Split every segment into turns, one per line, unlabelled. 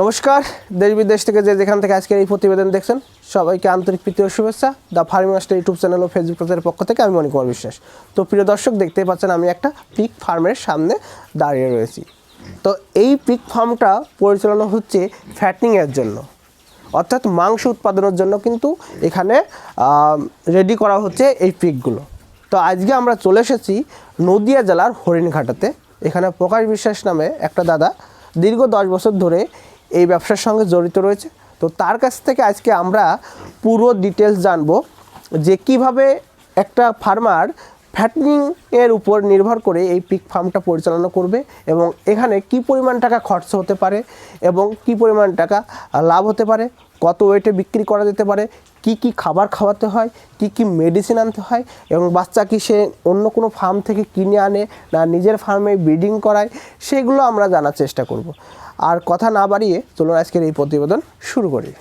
নমস্কার, দেশ বিদেশ থেকে যে যেখান থেকে আজকের এই প্রতিবেদন দেখছেন, সবাইকে আন্তরিক প্রীতি ও শুভেচ্ছা। The farming master YouTube channel O Facebook পেজের পক্ষ থেকে আমি মণিকুমার বিশ্বাস। তো প্রিয় দর্শক, দেখতেই পাচ্ছেন আমি একটা পিক ফার্মের সামনে দাঁড়িয়ে রয়েছি। তো এই পিক ফার্মটা পরিচালনা হচ্ছে ফ্যাটনিংয়ের জন্য। অর্থাৎ মাংস উৎপাদনের জন্য কিন্তু এখানে রেডি করা হচ্ছে এই পিকগুলো। তো আজকে আমরা চলে এসেছি নদিয়া জেলার হরিণঘাটাতে। এখানে প্রকাশ বিশ্বাস নামে একটা দাদা দীর্ঘ দশ বছর ধরে এই ব্যবসার সঙ্গে জড়িত রয়েছে। তো তার কাছ থেকে আজকে আমরা পুরো ডিটেলস জানব যে কীভাবে একটা ফার্মার ফ্যাটনিং এর উপর নির্ভর করে এই পিক ফার্মটা পরিচালনা করবে এবং এখানে কি পরিমাণ টাকা খরচ হতে পারে এবং কি পরিমাণ টাকা লাভ হতে পারে, কত ওয়েটে বিক্রি করা যেতে পারে, কি কি খাবার খাওয়াতে হয়, কি কি মেডিসিন আনতে হয় এবং বাচ্চা কি সে অন্য কোনো ফার্ম থেকে কিনে আনে না নিজের ফার্মে ব্রিডিং করায়, সেগুলো আমরা জানার চেষ্টা করব। আর কথা না বাড়িয়ে চলুন আজকের এই প্রতিবেদন শুরু করি।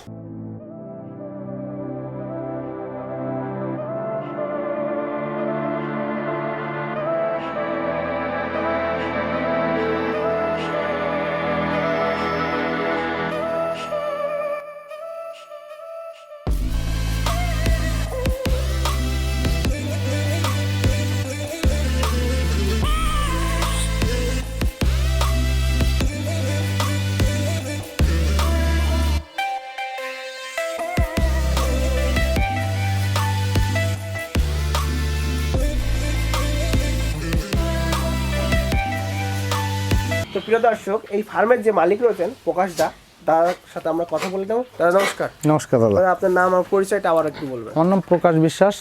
প্রিয় দর্শক এই ফার্মের যে মালিক রয়েছেন প্রকাশ দা তার সাথে আমরা কথা বলে দেবো। দাদা নমস্কার।
নমস্কার দাদা।
আপনার নাম আর পরিচয়টা আবার একটু বলবেন।
আমার নাম প্রকাশ বিশ্বাস।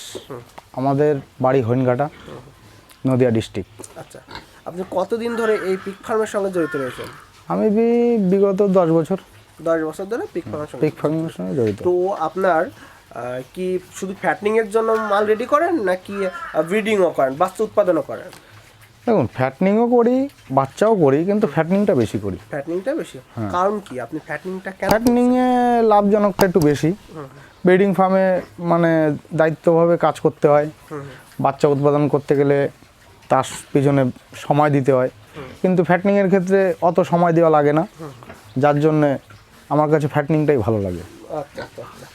আমাদের বাড়ি হইনঘাটা নদিয়া ডিস্ট্রিক্ট।
আচ্ছা আপনি কতদিন ধরে এই পিক ফার্মের সঙ্গে জড়িত রয়েছেন?
আমি বিগত দশ বছর।
দশ বছর ধরে পিক ফার্মের সঙ্গে
পিক ফার্মের সঙ্গে জড়িত।
তো আপনার কি শুধু ফ্যাটনিংয়ের জন্য মাল রেডি করেন নাকি ব্রিডিংও করেন বাচ্চা উৎপাদনও করেন?
দেখুন ফ্যাটনিংও করি বাচ্চাও করি কিন্তু ফ্যাটনিংটা বেশি করি।
ফ্যাটনিংটা বেশি? কারণ কি? আপনি ফ্যাটনিংটা কেন
ফ্যাটনিংয়ে লাভজনকটা একটু বেশি। ব্রিডিং ফার্মে মানে দায়িত্বভাবে কাজ করতে হয়। বাচ্চা উৎপাদন করতে গেলে তার পিছনে সময় দিতে হয়। কিন্তু ফ্যাটনিংয়ের ক্ষেত্রে অত সময় দেওয়া লাগে না। যার জন্যে আমার কাছে ফ্যাটনিংটাই ভালো লাগে।
আচ্ছা আচ্ছা আচ্ছা।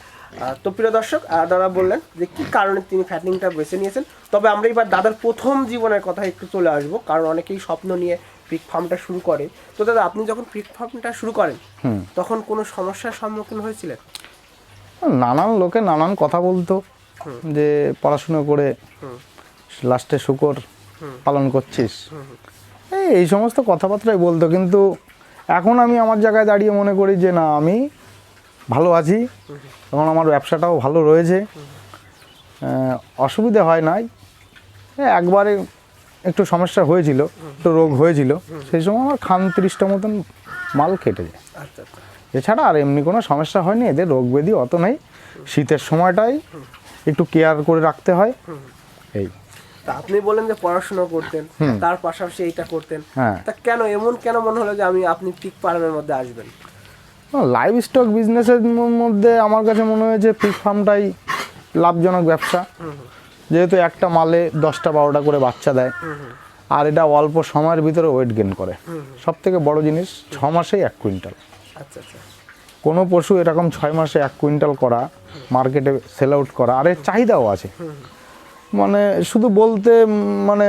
তো প্রিয় দর্শক দাদা বললেন যে কি কারণে তিনি ফ্যাটনিংটা বেছে নিয়েছেন? তবে আমরা এবার দাদার প্রথম জীবনের কথা একটু চলে আসব কারণ অনেকেই স্বপ্ন নিয়ে পিক ফার্মটা শুরু করে। তো দাদা আপনি যখন পিক ফার্মটা শুরু করেন তখন কোনো সমস্যার সম্মুখীন হয়েছিলেন?
নানান লোকে নানান কথা বলতো যে পড়াশুনো করে লাস্টে শুকর পালন করছিস। এই এই সমস্ত কথাবার্তাই বলতো কিন্তু এখন আমি আমার জায়গায় দাঁড়িয়ে মনে করি যে না আমি ভালো আছি। এবং আমার ব্যবসাটাও ভালো রয়েছে। অসুবিধে হয় নাই। একবারে একটু সমস্যা হয়েছিল একটু রোগ হয়েছিল। সেই সময় আমার খান তিরিশটা মতন মাল কেটে যায়।
আচ্ছা আচ্ছা।
এছাড়া আর এমনি কোনো সমস্যা হয়নি এদের রোগ ব্যাধি অত নেই। শীতের সময়টাই একটু কেয়ার করে রাখতে হয়। এই।
তা আপনি বলেন যে পড়াশোনা করতেন তার পাশাপাশি এইটা করতেন।
হ্যাঁ।
তা কেন এমন কেন মনে হলো যে আমি আপনি পিক ফার্মের মধ্যে আসবেন?
লাইভ স্টক বিজনেসের মধ্যে আমার কাছে মনে হয়েছে পিক ফার্মটাই লাভজনক ব্যবসা। যেহেতু একটা মালে দশটা বারোটা করে বাচ্চা দেয় আর এটা অল্প সময়ের ভিতরে ওয়েট গেন করে। সব থেকে বড় জিনিস ছ মাসেই এক কুইন্টাল।
আচ্ছা আচ্ছা।
কোনো পশু এরকম ছয় মাসে এক কুইন্টাল করা মার্কেটে সেল আউট করা আর এর চাহিদাও আছে। মানে শুধু বলতে মানে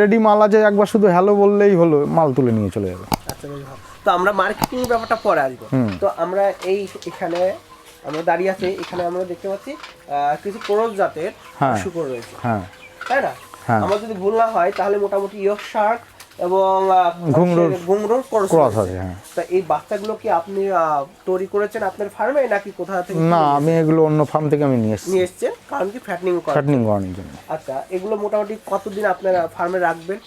রেডি মাল আছে একবার শুধু হ্যালো বললেই হলো মাল তুলে নিয়ে চলে যাবে।
আচ্ছা তো আমরা মার্কেটিং ব্যাপারটা পরে আসব। তো আমরা এই এখানে আমরা দাঁড়িয়ে আছি এখানে আমরা দেখতে পাচ্ছি কিছু ক্রস জাতের
হ্যাঁ।
শুকর রয়েছে।
হ্যাঁ।
তাই না?
হ্যাঁ।
আমার যদি ভুল না হয় তাহলে মোটামুটি ইয়ক শার্ক এবং হচ্ছে ঘুঙরুর ক্রস
আছে
তা এই বাচ্চাগুলো কি আপনি তৈরি করেছেন আপনার ফার্মে নাকি কোথা থেকে
না আমি এগুলো অন্য ফার্ম থেকে আমি নিয়ে এসেছি।
নিয়ে এসছেন? কারণ কি ফ্যাটনিং করেন
ফ্যাটনিং করানোর জন্য।
আচ্ছা এগুলো মোটামুটি কতদিন আপনার ফার্মে রাখবেন?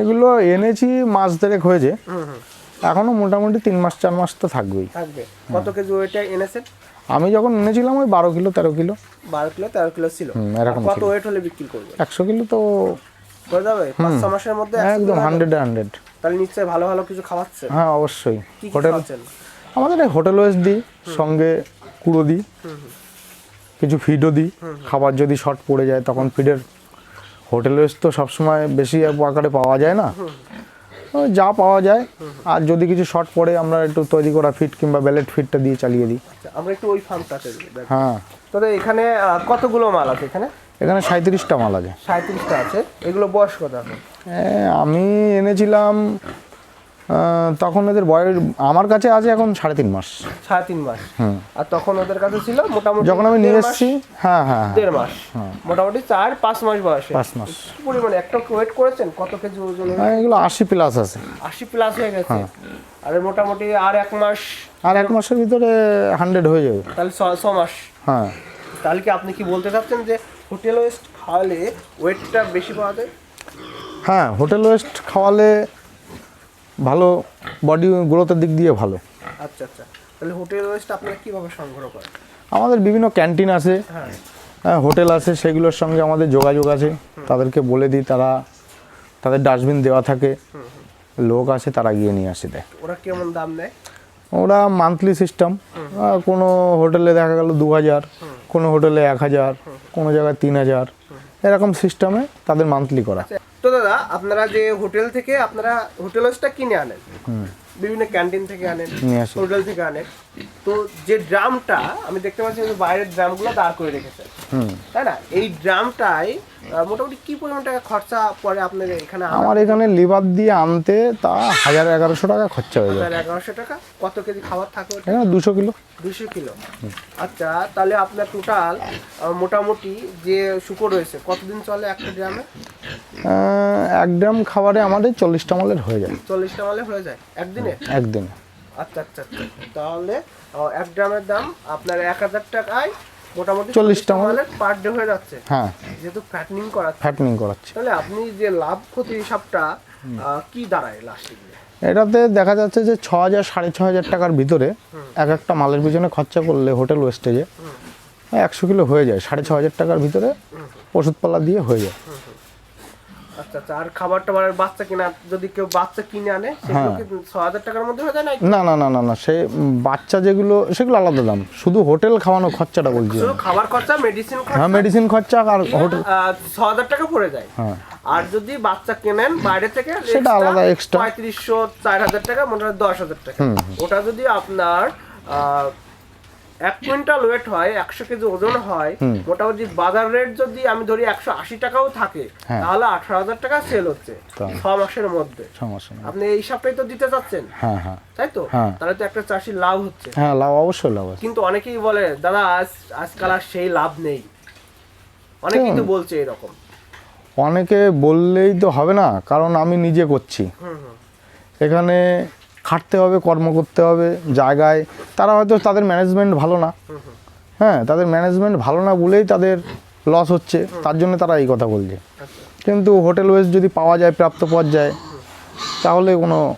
এগুলো এনেছি মাস দেড়েক হয়েছে।
হুম হুম।
এখনও মোটামুটি তিন মাস চার মাস তো থাকবেই।
থাকবে। কত কেজি ওয়েটে এনেছেন?
আমি যখন এনেছিলাম ওই বারো কিলো তেরো কিলো।
বারো কিলো তেরো কিলো ছিল।
এরকম
কত ওয়েট হলে বিক্রি করবে
একশো কিলো তো
করে যাবে? পাঁচ ছ মাসের মধ্যে
একদম হান্ড্রেড হান্ড্রেড।
তাহলে নিশ্চয়ই ভালো ভালো কিছু খাওয়াচ্ছে
হ্যাঁ অবশ্যই। হোটেল আমাদের হোটেল ওয়েস দিই সঙ্গে কুড়ো দিই কিছু ফিডও দিই। খাবার যদি শর্ট পড়ে যায় তখন ফিডের হোটেল ওয়েস তো সবসময় বেশি আকারে পাওয়া যায় না। যা পাওয়া যায়। আর যদি কিছু শর্ট পড়ে আমরা একটু তৈরি করা ফিট কিংবা ব্যালেট ফিটটা দিয়ে চালিয়ে দিই।
আচ্ছা, আমরা একটু ওই ফার্মটাতে
হ্যাঁ।
তবে এখানে কতগুলো মাল আছে এখানে?
এখানে সাঁত্রিশটা মাল আছে।
সাঁত্রিশটা আছে। এগুলো বয়স কত
আমি এনেছিলাম তখন ওদের বয়স আমার কাছে আছে এখন সাড়ে তিন মাস।
সাড়ে তিন মাস। আর তখন ওদের কাছে ছিল মোটামুটি
যখন আমি নিয়ে এসেছি হ্যাঁ হ্যাঁ হ্যাঁ,
দেড় মাস। মোটামুটি চার পাঁচ মাস বয়সে।
পাঁচ মাস।
পরিমাণে? একটা ওয়েট করেছেন? কত কেজি ওজন?
হ্যাঁ, এগুলো আশি প্লাস আছে।
আশি প্লাস হয়ে গেছে। আর মোটামুটি আর এক মাস
আর এক মাসের ভিতরে হান্ড্রেড হয়ে যাবে।
তাহলে ছ মাস।
হ্যাঁ।
তাহলে কি আপনি কি বলতে চাচ্ছেন যে হোটেল ওয়েস্ট খাওয়ালে ওয়েটটা বেশি পাওয়া যায়?
হ্যাঁ হোটেল ওয়েস্ট খাওয়ালে ভালো বডি গ্রোথের দিক দিয়ে ভালো।
আচ্ছা আচ্ছা। তাহলে হোটেল ওয়েস্ট আপনারা কীভাবে সংগ্রহ করেন?
আমাদের বিভিন্ন ক্যান্টিন আছে।
হ্যাঁ।
হ্যাঁ, হোটেল আছে সেগুলোর সঙ্গে আমাদের যোগাযোগ আছে। তাদেরকে বলে দিই তারা তাদের ডাস্টবিন দেওয়া থাকে। লোক আছে তারা গিয়ে নিয়ে আসে দেয়।
ওরা কেমন দাম নেয়?
ওরা মান্থলি সিস্টেম কোনো হোটেলে দেখা গেল দু হাজার কোনো হোটেলে এক হাজার কোনো জায়গায় তিন হাজার এরকম সিস্টেমে তাদের মান্থলি করা।
তো দাদা আপনারা যে হোটেল থেকে আপনারা হোটেল ওয়েস্টটা কিনে আনেন বিভিন্ন ক্যান্টিন থেকে আনেন হোটেল থেকে আনেন তো যে ড্রামটা আমি দেখতে পাচ্ছি যে বাইরের ড্রামগুলো দাঁড় করে রেখেছে। তাই না? এই ড্রামটাই আহ, মোটামুটি কি পরিমাণ টাকা খরচা পড়ে আপনার এখানে
আমার এখানে লিভার দিয়ে আনতে তা হাজার এগারোশো টাকা খরচা হয়ে যায়
হাজার এগারোশো টাকা? কত কেজি খাবার থাকে
এখানে দুশো কিলো।
দুশো কিলো। আচ্ছা তাহলে আপনার টোটাল মোটামুটি যে শুকর রয়েছে কতদিন চলে একটা ড্রামে?
এক গ্রাম খাবারে আমাদের চল্লিশটা মালের হয়ে যায়।
চল্লিশটা মালের হয়ে যায়? একদিনে?
একদিনে।
আচ্ছা আচ্ছা আচ্ছা। তাহলে এক ড্রামের দাম আপনার এক হাজার টাকায় মোটামুটি চল্লিশটা মালের। পার ডে হয়ে যাচ্ছে।
হ্যাঁ।
যেহেতু ফ্যাটনিং করা
ফ্যাটনিং করাচ্ছে।
তাহলে আপনি যে লাভ ক্ষতি হিসাবটা কি দাঁড়ায় লাস্টে
এটাতে দেখা যাচ্ছে যে ছ হাজার সাড়ে ছ হাজার টাকার ভিতরে এক একটা মালের পিছনে খরচা করলে হোটেল ওয়েস্টেজে একশো কিলো হয়ে যায়। সাড়ে ছ হাজার টাকার ভিতরে ওষুধপালা দিয়ে হয়ে যায়।
আচ্ছা আচ্ছা আর খাবার টাবার বাচ্চা কিনা যদি কেউ বাচ্চা কিনে আনে সেগুলো কি ছ হাজার টাকার মধ্যে হয়ে যায় না
না না না না না সে বাচ্চা যেগুলো সেগুলো আলাদা দাম। শুধু হোটেল খাওয়ানো খরচাটা বলছি
শুধু খাবার খরচা মেডিসিন খরচা?
হ্যাঁ মেডিসিন খরচা আর হোটেল
ছ হাজার টাকা পড়ে যায়।
হ্যাঁ।
আর যদি বাচ্চা কেনেন বাইরে থেকে
সেটা আলাদা extra।
পঁয়ত্রিশশো চার হাজার টাকা মোটামুটি দশ হাজার টাকা। ওটা যদি আপনার এক কুইন্টাল ওয়েট হয় একশো কেজি ওজন হয় মোটামুটি বাজার রেট যদি আমি ধরি একশো আশি টাকাও থাকে
হ্যাঁ।
তাহলে আঠারো হাজার টাকা সেল হচ্ছে ছ মাসের মধ্যে। আপনি এই হিসাবটাই তো দিতে চাচ্ছেন।
হ্যাঁ হ্যাঁ।
তাই তো। তাহলে তো একটা চাষির লাভ হচ্ছে।
হ্যাঁ লাভ অবশ্যই লাভ
কিন্তু অনেকেই বলে দাদা আজ আজকাল আর সেই লাভ নেই। অনেকেই তো বলছে এরকম।
অনেকে বললেই তো হবে না কারণ আমি নিজে করছি।
হুম হুম।
এখানে খাটতে হবে কর্ম করতে হবে জায়গায়। তারা হয়তো তাদের ম্যানেজমেন্ট ভালো না। হ্যাঁ তাদের ম্যানেজমেন্ট ভালো না বলেই তাদের লস হচ্ছে। তার জন্য তারা এই কথা বলছে। কিন্তু হোটেল ওয়েস্ট যদি পাওয়া যায় প্রাপ্ত পর্যায়ে তাহলে কোনো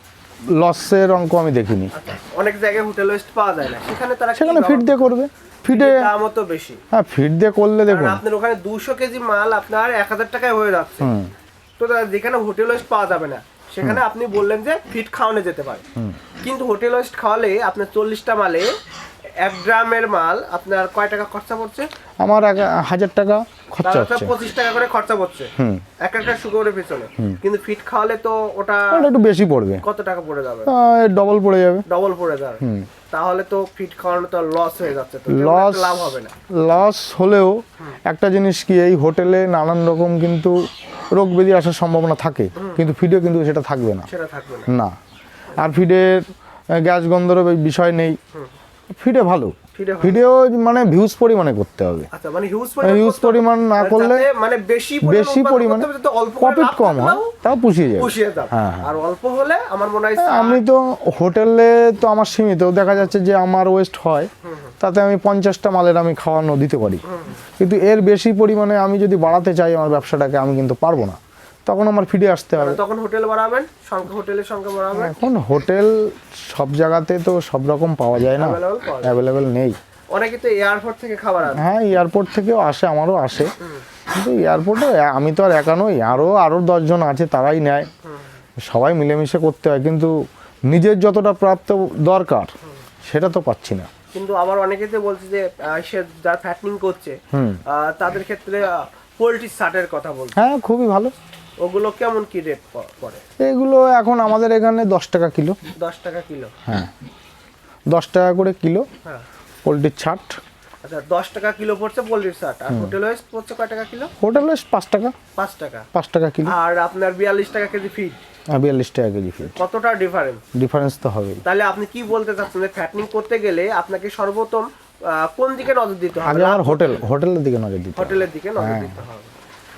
লসের অঙ্ক আমি দেখিনি।
অনেক জায়গায় হোটেল ওয়েস্ট পাওয়া যায় না। সেখানে তারা
সেখানে ফিট দিয়ে করবে।
ব্যবহার- দামও তো বেশি।
হ্যাঁ ফিট দিয়ে করলে দেখুন।
আপনার ওখানে দুশো কেজি মাল আপনার এক হাজার টাকায় হয়ে যাচ্ছে। তো যেখানে হোটেল ওয়েস্ট পাওয়া যাবে না সেখানে আপনি বললেন যে ফিট খাওয়ানো যেতে পারে। কিন্তু হোটেল ওয়েস্ট খাওয়ালে আপনার চল্লিশটা মালে এক গ্রামের মাল আপনার কয় টাকা খরচা পড়ছে?
আমার এক হাজার টাকা খরচা হচ্ছে।
পঁচিশ টাকা করে খরচা পড়ছে। এক একটা শুকরের পিছনে। কিন্তু ফিট খাওয়ালে তো ওটা
ওটা একটু বেশি পড়বে।
কত টাকা পড়ে যাবে?
ডবল পড়ে যাবে।
ডবল পড়ে যাবে। তাহলে তো ফিট খাওয়ানো তো লস হয়ে যাচ্ছে তো।
লস
লাভ হবে না।
লস হলেও একটা জিনিস কি এই হোটেলে নানান রকম কিন্তু রোগ ব্যাধি আসার সম্ভাবনা থাকে কিন্তু ফিডে কিন্তু সেটা থাকবে না।
না।
আর ফিডের গ্যাস গন্ধেরও বে- বিষয় নেই। ফিডে ভালো। ভিডিও মানে ভিউজ পরিমাণে করতে হবে।
আচ্ছা মানে হিউজ
পরিমাণ না করলে
মানে বেশি
বেশি পরিমাণে প্রফিট কম হয় তাও পুষিয়ে
দাও
হ্যাঁ, হ্যাঁ।
আর অল্প হলে আমার মনে হয়
আমি তো হোটেলে তো আমার সীমিত। দেখা যাচ্ছে যে আমার ওয়েস্ট হয়। তাতে আমি পঞ্চাশটা মালের আমি খাওয়ানো দিতে পারি। কিন্তু এর বেশি পরিমাণে আমি যদি বাড়াতে চাই আমার ব্যবসাটাকে আমি কিন্তু পারব না। তখন আমার ফিরে আসতে হবে।
তখন হোটেল বাড়াবেন? সংখ্যা হোটেলের সংখ্যা বাড়াবেন?
এখন হোটেল সব জায়গাতে তো সব রকম পাওয়া যায় না। অ্যাভেলেবেল নেই।
অনেকে তো এয়ারপোর্ট থেকে খাবার আনে।
হ্যাঁ এয়ারপোর্ট থেকেও আসে আমারও আসে। কিন্তু এয়ারপোর্টে আমি তো আর একা নই আরও আরও দশজন আছে তারাই নেয়। সবাই মিলেমিশে করতে হয় কিন্তু নিজের যতটা প্রাপ্ত দরকার সেটা তো পাচ্ছি না।
কিন্তু আবার অনেকে তো বলছে যে সে যার ফ্যাটনিং করছে তাদের ক্ষেত্রে পোলট্রি শার্টের কথা বলছে।
হ্যাঁ খুবই ভালো।
ওগুলো কেমন কি রেট পড়ে
এগুলো এখন আমাদের এখানে দশ টাকা কিলো।
দশ টাকা কিলো।
হ্যাঁ। দশ টাকা করে কিলো
হ্যাঁ।
পোলট্রির ছাট।
আচ্ছা দশ টাকা কিলো পড়ছে পোলট্রির শার্ট আর হোটেল ওয়েস্ট পড়ছে কয় টাকা কিলো?
হোটেল পাঁচ টাকা।
পাঁচ টাকা।
পাঁচ টাকা কিলো।
আর আপনার বিয়াল্লিশ টাকা কেজি ফিড
বিয়াল্লিশ টাকা কেজি ফিট
কতটা ডিফারেন্স
ডিফারেন্স তো হবেই।
তাহলে আপনি কি বলতে চাচ্ছেন ফ্যাটনিং করতে গেলে আপনাকে আহ, কোন দিকে নজর দিতে হবে?
আগে আমার হোটেল হোটেলের দিকে নজর দিতে
হোটেলের দিকে নজর
হ্যাঁ।
দিতে হবে।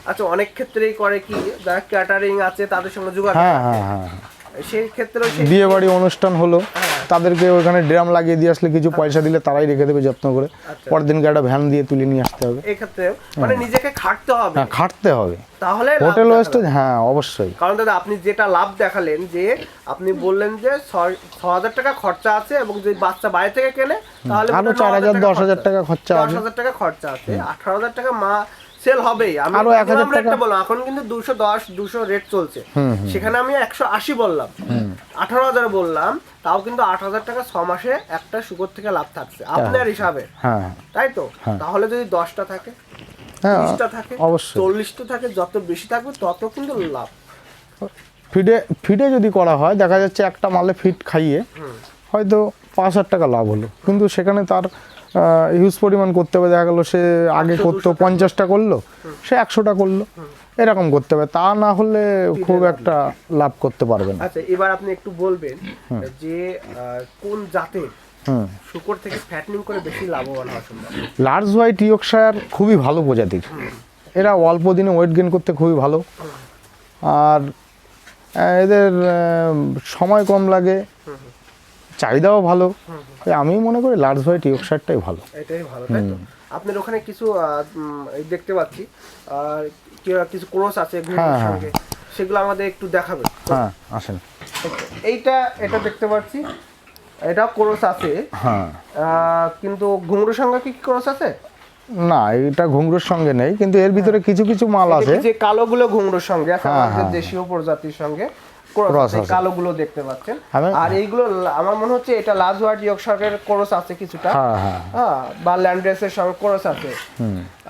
আচ্ছা অনেক ক্ষেত্রেই করে কি যারা ক্যাটারিং আছে তাদের সঙ্গে যোগাযোগ
হ্যাঁ হ্যাঁ হ্যাঁ।
সেই ক্ষেত্রেও সেই
বিয়ে বাড়ি অনুষ্ঠান হলো
হ্যাঁ।
তাদেরকে ওখানে ড্রাম লাগিয়ে দিয়ে আসলে কিছু পয়সা দিলে তারাই রেখে দেবে যত্ন করে।
আচ্ছা।
পরের দিনকে একটা ভ্যান দিয়ে তুলে নিয়ে আসতে হবে।
এই ক্ষেত্রে মানে নিজেকে খাটতে হবে।
হ্যাঁ খাটতে হবে।
তাহলে
হোটেল
দেখাবে।
হ্যাঁ অবশ্যই।
কারণ দাদা আপনি যেটা লাভ দেখালেন যে আপনি বললেন যে ছ হাজার টাকা খরচা আছে এবং যদি বাচ্চা বাইরে থেকে কেনে তাহলে আরও
চার হাজার, দশ হাজার টাকা খরচা
দশ। হাজার টাকা খরচা আছে। আঠারো হাজার টাকা মা সেল হবেই। আমি
আরও এক হাজার
রেটটা বললাম এখন কিন্তু দুশো দশ দুশো রেট চলছে। সেখানে আমি একশো আশি বললাম। আঠারো হাজার বললাম তাও কিন্তু আট হাজার টাকা ছ মাসে একটা শুকর থেকে লাভ থাকছে আপনার হিসাবে।
হ্যাঁ।
তাই তো? তাহলে যদি দশটা থাকে
হ্যাঁ
তিরিশটা থাকে
অবশ্যই।
চল্লিশটা থাকে যত বেশি থাকবে তত কিন্তু লাভ।
ফিডে ফিডে যদি করা হয় দেখা যাচ্ছে একটা মালে ফিড খাইয়ে হয়তো পাঁচ হাজার টাকা লাভ হলো। কিন্তু সেখানে তার হিউজ পরিমাণ করতে হবে। দেখা গেলো সে আগে করতো পঞ্চাশটা করল সে একশোটা করল। এরকম করতে হবে। তা না হলে খুব একটা লাভ করতে পারবে না।
আচ্ছা এবার আপনি একটু বলবেন যে কোন জাতের শুকর থেকে ফ্যাটনিং করে বেশি লাভবান হওয়া সম্ভব?
লার্জ হোয়াইট ইয়র্কশায়ার খুবই ভালো প্রজাতির। এরা অল্প দিনে ওয়েট গেন করতে খুবই ভালো। আর এদের সময় কম লাগে। চাহিদাও ভালো। আমি মনে করি লার্জ হোয়াইট ইয়র্কশায়ারটাই ভালো।
এটাই ভালো তাই তো? আপনার ওখানে কিছু দেখতে পাচ্ছি। আর কিছু ক্রোস আছে
হ্যাঁ, হ্যাঁ।
সঙ্গে। সেগুলো আমাদের একটু দেখাবেন।
হ্যাঁ আসেন।
এইটা এটা দেখতে পাচ্ছি। এটা ক্রোস আছে।
হ্যাঁ।
কিন্তু ঘুঙরুর সঙ্গে কি ক্রোস আছে?
না এটা ঘুঙরুর সঙ্গে নেই কিন্তু এর ভিতরে কিছু কিছু মাল আছে।
যে কালোগুলো ঘুঙরুর সঙ্গে আছে
হ্যাঁ,
আমাদের
হ্যাঁ।
দেশীয় প্রজাতির সঙ্গে? কালোগুলো দেখতে পাচ্ছেন। আর এইগুলো আমার মনে হচ্ছে এটা লাজ ইয়র্কশায়ারের ক্রস আছে কিছুটা।
হ্যাঁ হ্যাঁ।
হ্যাঁ বা ল্যান্ড্রেসের সঙ্গে ক্রস আছে।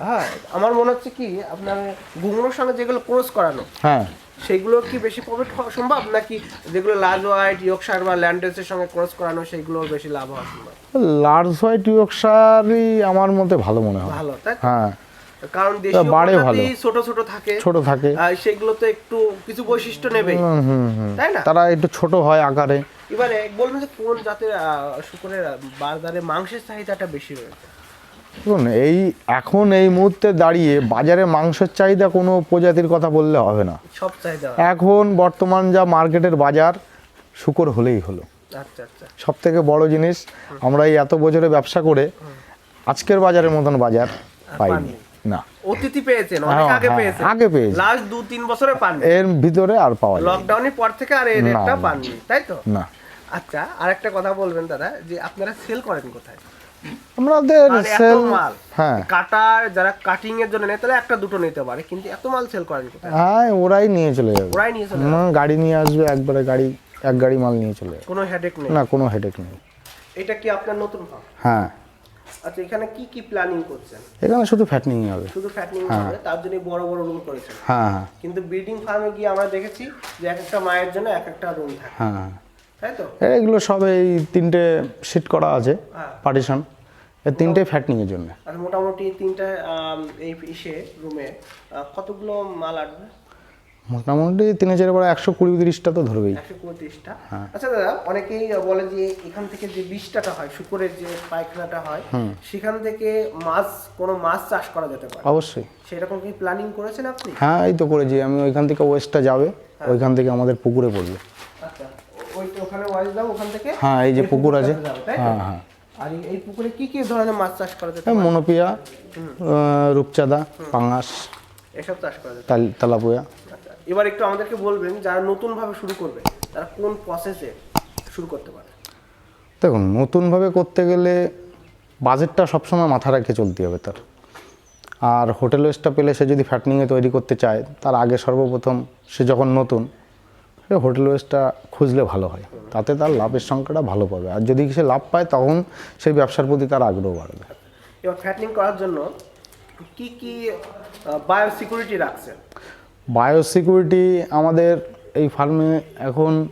হ্যাঁ আমার মনে হচ্ছে কি আপনার ঘুঙরুর সঙ্গে যেগুলো ক্রস করানো
হ্যাঁ।
সেইগুলো কি বেশি প্রফিট হওয়া সম্ভব? নাকি যেগুলো লাজ হোয়াইট ইয়র্কশায়ার বা ল্যান্ড্রেসের সঙ্গে ক্রস করানো সেইগুলো বেশি লাভ হওয়া সম্ভব?
লার্জ হোয়াইট ইয়র্কশায়ারই আমার মতে ভালো মনে হয়।
ভালো তাই
হ্যাঁ।
কারণ দেশীয়
বাড়ে ভালো।
প্রজাতি ছোট ছোট থাকে।
ছোট থাকে।
সেগুলো তো একটু কিছু বৈশিষ্ট্য নেবে। তাই না?
তারা একটু ছোট হয় আকারে।
এবারে বলবেন যে কোন জাতের শুকরের বাজারে মাংসের চাহিদাটা বেশি রয়েছে?
দেখুন এই এখন এই মুহূর্তে দাঁড়িয়ে বাজারে মাংসের চাহিদা কোনো প্রজাতির কথা বললে হবে না।
সব চাহিদা
এখন বর্তমান যা মার্কেটের বাজার শুকর হলেই হলো।
আচ্ছা আচ্ছা।
সব থেকে বড় জিনিস আমরা এই এত বছরে ব্যবসা করে আজকের বাজারের মতন বাজার পাইনি। না।
অতিথি পেয়েছেন অনেক
হ্যাঁ,
আগে
হ্যাঁ,
পেয়েছেন।
আগে পেয়েছি।
লাস্ট দু তিন বছরে পান
এর ভিতরে আর পাওয়া যায়।
লকডাউনের পর থেকে আর
না,
রেটটা পাননি তাই তো?
না।
আচ্ছা আরেকটা কথা বলবেন দাদা যে আপনারা সেল করেন কোথায়?
আমাদের সেল
মাল।
হ্যাঁ।
কাটার যারা কাটিং এর জন্য নেয় তাহলে একটা দুটো নিতে পারে কিন্তু এত মাল সেল করেন কোথায়?
হ্যাঁ ওরাই নিয়ে চলে যাবে।
ওরাই নিয়ে চলে
হুম, গাড়ি নিয়ে আসবে একবারে গাড়ি এক গাড়ি মাল নিয়ে চলে যাবে।
কোনো হেডেক নেই।
না কোনো হেডেক নেই।
এটা কি আপনার নতুন ফার্ম
হ্যাঁ।
আচ্ছা এখানে কি কি প্ল্যানিং করছেন?
এখানে শুধু ফ্যাটনিং হবে।
শুধু ফ্যাটনিং হবে তার জন্য বড় বড় রুম করেছেন।
হ্যাঁ হ্যাঁ।
কিন্তু ব্রিডিং ফার্মে গিয়ে আমরা দেখেছি যে এক একটা মায়ের জন্য এক একটা রুম থাকে।
হ্যাঁ।
তাই তো?
এগুলো সব এই তিনটে সিট করা আছে
হ্যাঁ।
পার্টিশন এই তিনটে ফ্যাটনিংয়ের জন্য।
আর মোটামুটি তিনটা এই ইসে রুমে কতগুলো মাল আসবে
মোটামুটি তিন হাজার পরে একশো কুড়ি তিরিশটা তো ধরবেই।
একশো পঁয়ত্রিশটা
হ্যাঁ।
আচ্ছা দাদা অনেকেই বলে যে এখান থেকে যে বিষটাটা হয় শুকরের যে পায়খানাটা হয় সেখান থেকে মাছ কোনো মাছ চাষ করা যেতে পারে।
অবশ্যই।
সেরকম কি প্ল্যানিং করেছেন আপনি?
হ্যাঁ এই তো করেছি। আমি ওইখান থেকে ওয়েস্টটা যাবে ওইখান থেকে আমাদের পুকুরে পড়বে।
আচ্ছা ওই ওখানে ওয়াইজ দাও ওখান থেকে।
হ্যাঁ এই যে পুকুর আছে? হ্যাঁ হ্যাঁ।
আর এই- পুকুরে কি কি ধরনের মাছ চাষ করা যেতে পারে?
মনোপিয়া রূপচাঁদা পাঙাশ
এসব চাষ করা যায়
তাল- তেলাপুয়া।
এবার একটু আমাদেরকে বলবেন যারা নতুন ভাবে শুরু করবে তারা কোন প্রসেসে শুরু করতে পারে?
দেখুন নতুনভাবে করতে গেলে বাজেটটা সবসময় মাথা রেখে চলতে হবে তার। আর হোটেল ওয়েস্টটা পেলে সে যদি ফ্যাটনিংয়ে তৈরি করতে চায় তার আগে সর্বপ্রথম সে যখন নতুন সে হোটেল ওয়েস্টটা খুঁজলে ভালো হয়। তাতে তার লাভের সংখ্যাটা ভালো পাবে। আর যদি সে লাভ পায় তখন সেই ব্যবসার প্রতি তার আগ্রহ বাড়বে।
এবার ফ্যাটনিং করার জন্য কি কি বায়ো সিকিউরিটি রাখছেন?
বায়োসিকিউরিটি আমাদের এই ফার্মে এখন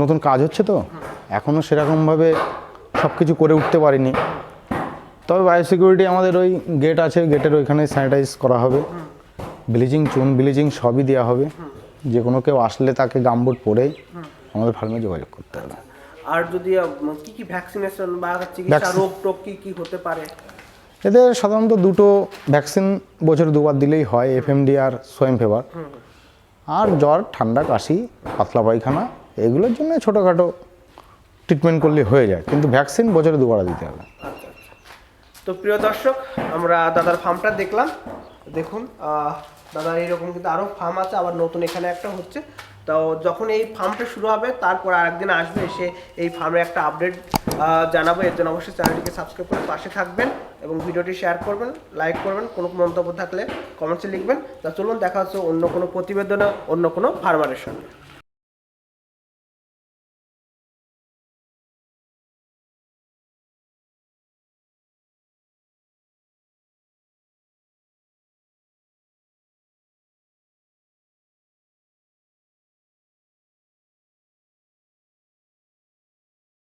নতুন কাজ হচ্ছে তো? এখনও সেরকমভাবে সব কিছু করে উঠতে পারিনি। তবে বায়োসিকিউরিটি আমাদের ওই গেট আছে গেটের ওইখানে স্যানিটাইজ করা হবে। ব্লিচিং চুন ব্লিচিং সবই দেওয়া হবে। যে কোনো কেউ আসলে তাকে গামবুট পরেই আমাদের ফার্মে যোগাযোগ করতে হবে।
আর যদি কি কি ভ্যাকসিনেশন বা চিকিৎসা রোগ টোগ কি কি হতে পারে?
এদের সাধারণত দুটো ভ্যাকসিন বছরে দুবার দিলেই হয়, এফএমডি আর সোয়েম ফেভার। আর জ্বর, ঠান্ডা, কাশি, পাতলা পায়খানা, এগুলোর জন্য ছোটোখাটো ট্রিটমেন্ট করলে হয়ে যায়, কিন্তু ভ্যাকসিন বছরে দুবার দিতে হবে।
তো প্রিয় দর্শক, আমরা দাদার ফার্মটা দেখলাম। দেখুন দাদার এইরকম কিন্তু আরও ফার্ম আছে, আবার নতুন এখানে একটা হচ্ছে। তো যখন এই ফার্মটা শুরু হবে, তারপর আরেকদিন আসবে, এসে এই ফার্মের একটা আপডেট জানাব। এর জন্য অবশ্যই চ্যানেলটিকে সাবস্ক্রাইব করে পাশে থাকবেন। এবং ভিডিওটি শেয়ার করবেন লাইক করবেন, কোনো মন্তব্য থাকলে কমেন্টসে লিখবেন। তা চলুন, দেখা হচ্ছে অন্য কোনো প্রতিবেদনে, অন্য কোনো ফার্মারের সঙ্গে।